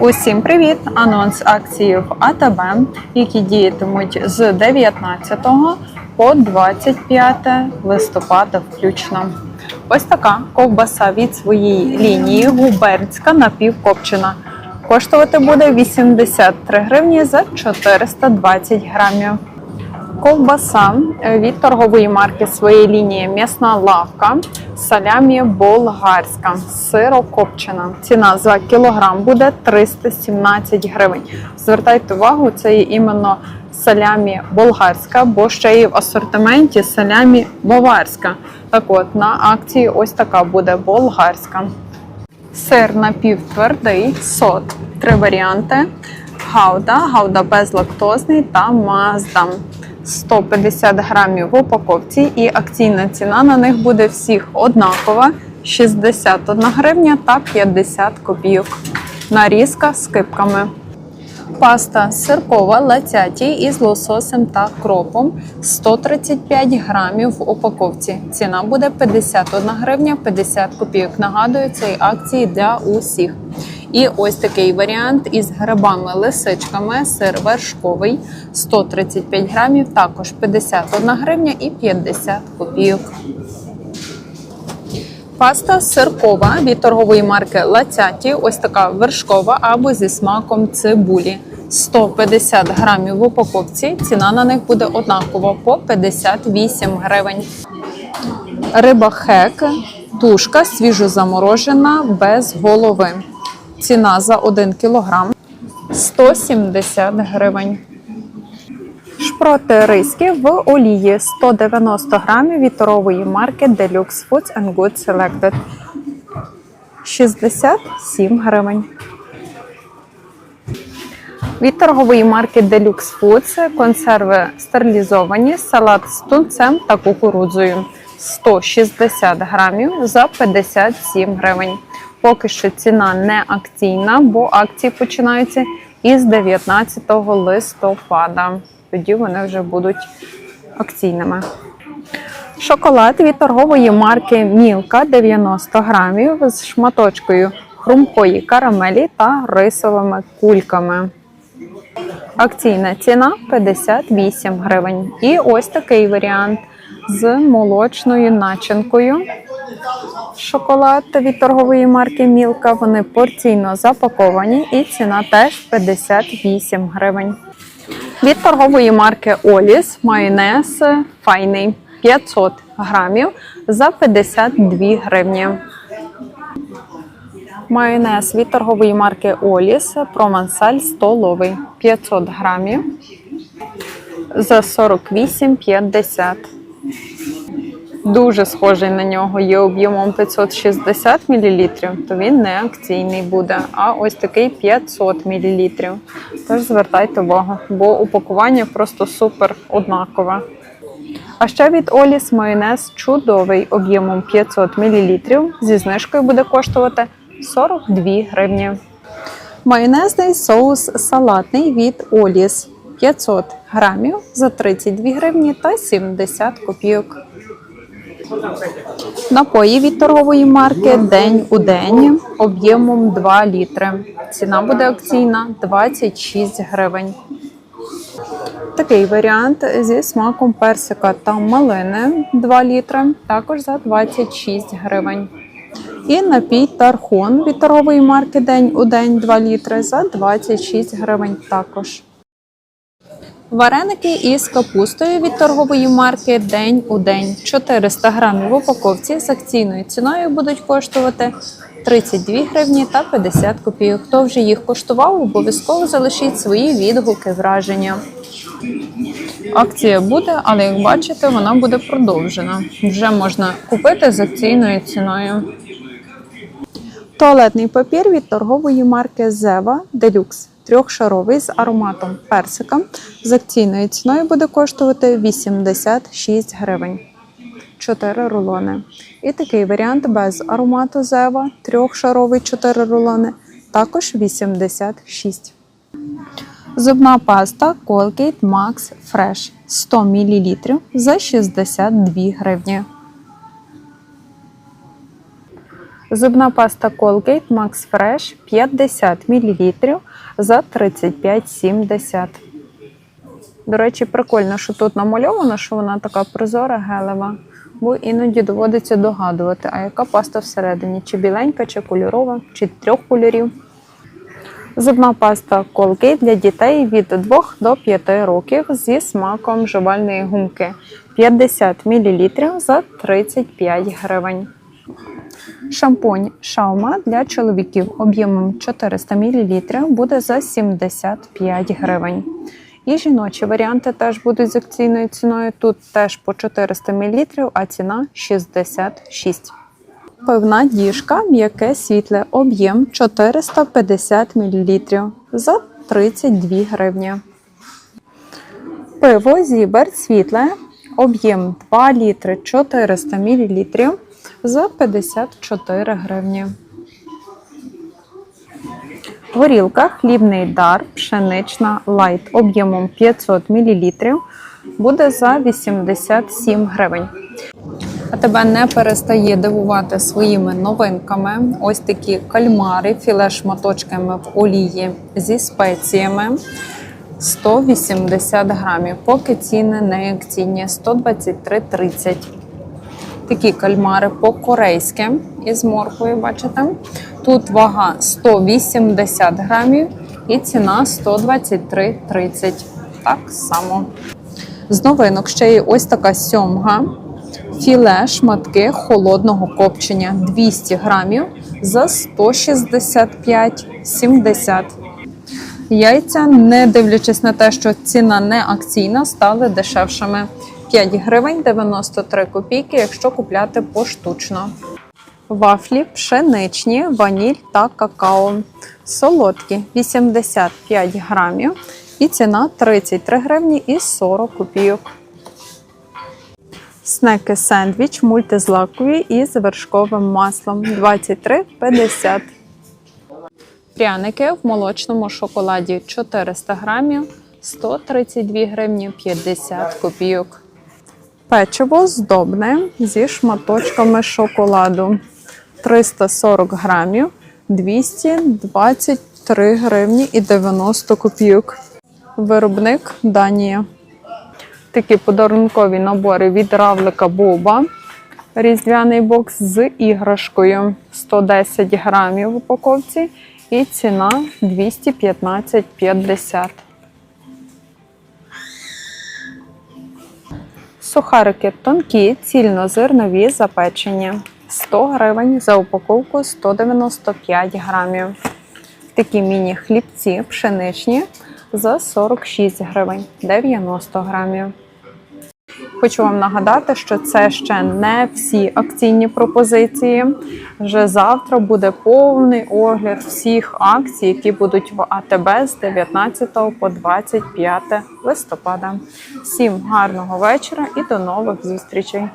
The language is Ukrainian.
Усім привіт! Анонс акції в АТБ, які діятимуть з 19 по 25 листопада включно. Ось така ковбаса від своєї лінії губернська напівкопчена. Коштувати буде 83 гривні за 420 грамів. Ковбаса е, від торгової марки своєї лінії М'ясна лавка, салямі болгарська, сирокопчена. Ціна за кілограм буде 317 гривень. Звертайте увагу, це є іменно салямі болгарська, бо ще є в асортименті салямі баварська. Так от на акції ось така буде болгарська. Сир напівтвердий, сот. Три варіанти: гауда, гауда безлактозний та маздам. 150 грамів в упаковці, і акційна ціна на них буде всіх однакова: 61 гривня та 50 копійок. Нарізка з кипками. Паста сиркова лацяті із лососем та кропом 135 грамів в упаковці. Ціна буде 51 гривня 50 копійок. Нагадую, цієї акції для усіх. І ось такий варіант із грибами-лисичками, сир вершковий 135 грамів, також 51 гривня і 50 копійок. Паста сиркова від торгової марки Лацяті. Ось така вершкова або зі смаком цибулі. 150 грамів в упаковці. Ціна на них буде однакова по 58 гривень. Риба хек, тушка свіжозаморожена без голови. Ціна за 1 кілограм 170 гривень. Шпроти риські в олії 190 грамів від марки Deluxe Foods and Good Selected. 67 гривень. Від торгової марки Deluxe Foods консерви стерилізовані, салат з тунцем та кукурудзою 160 грамів за 57 гривень. Поки що ціна не акційна, бо акції починаються із 19 листопада. Тоді вони вже будуть акційними. Шоколад від торгової марки Мілка 90 грамів з шматочкою хрумкої карамелі та рисовими кульками. Акційна ціна 58 гривень. І ось такий варіант з молочною начинкою. Шоколад від торгової марки Мілка. Вони порційно запаковані, і ціна теж 58 гривень. Від торгової марки Оліс майонез файний 500 грамів за 52 гривні. Майонез від торгової марки Оліс Провансаль столовий 500 грамів за 48,50. Дуже схожий на нього, є об'ємом 560 мл, то він не акційний буде, а ось такий 500 мл. Тож звертайте увагу, бо упакування просто супер однакове. А ще від Оліс майонез чудовий об'ємом 500 мл. Зі знижкою буде коштувати 42 гривні. Майонезний соус салатний від Оліс 500 грамів за 32 гривні та 70 копійок. Напої від торгової марки День у день об'ємом 2 літри. Ціна буде акційна 26 гривень. Такий варіант зі смаком персика та малини 2 літри, також за 26 гривень. І напій Тархон від торгової марки День у день 2 літри за 26 гривень також. Вареники із капустою від торгової марки День у день. 400 грамів в упаковці з акційною ціною будуть коштувати 32 гривні та 50 копійок. Хто вже їх коштував, обов'язково залишіть свої відгуки, враження. Акція буде, але як бачите, вона буде продовжена. Вже можна купити з акційною ціною. Туалетний папір від торгової марки Зева Делюкс. Трьохшаровий з ароматом персика. З акційною ціною буде коштувати 86 гривень. 4 рулони. І такий варіант без аромату Зева, трьохшаровий 4 рулони, також 86. Зубна паста Colgate Max Fresh 100 мл за 62 гривні. Зубна паста Colgate Max Fresh 50 мл за 35,70. До речі, прикольно, що тут намальовано, що вона така прозора, гелева. Бо іноді доводиться догадувати, а яка паста всередині, чи біленька, чи кольорова, чи трьох кольорів. Зубна паста Colgate для дітей від 2 до 5 років зі смаком жувальної гумки 50 мл за 35 гривень. Шампунь Шаума для чоловіків об'ємом 400 мл буде за 75 гривень. І жіночі варіанти теж будуть з акційною ціною. Тут теж по 400 мл, а ціна 66. Пивна діжка, м'яке світле, об'єм 450 мл за 32 гривні. Пиво Зібер світле, об'єм 2 літри 400 мл за 54 гривні. Горілка хлібний дар, пшенична лайт об'ємом 500 мл буде за 87 гривень. А тебе не перестає дивувати своїми новинками. Ось такі кальмари, філе шматочками в олії зі спеціями. 180 грамів. Поки ціни не акційні 123,30. Такі кальмари по-корейськи із морквою, бачите? Тут вага 180 грамів і ціна 123,30. Так само. З новинок ще є ось така сьомга. Філе шматки холодного копчення 200 грамів за 165,70. Яйця, не дивлячись на те, що ціна не акційна, стали дешевшими. 5 гривень 93 копійки, якщо купляти поштучно. Вафлі пшеничні, ваніль та какао. Солодкі 85 грамів і ціна 33 гривні і 40 копійок. Снеки сендвіч мультизлакові із вершковим маслом 23,50. Пряники в молочному шоколаді 400 грамів 132 гривні 50 копійок. Печиво здобне зі шматочками шоколаду 340 грамів 223 гривні і 90 копійок. Виробник Данія. Такі подарункові набори від равлика Боба. Різдвяний бокс з іграшкою 110 грамів в упаковці і ціна 215,50. Сухарики тонкі, цільнозернові запечені. 100 гривень за упаковку 195 грамів. Такі міні-хлібці пшеничні за 46 гривень 90 грамів. Хочу вам нагадати, що це ще не всі акційні пропозиції. Вже завтра буде повний огляд всіх акцій, які будуть в АТБ з 19 по 25 листопада. Всім гарного вечора і до нових зустрічей!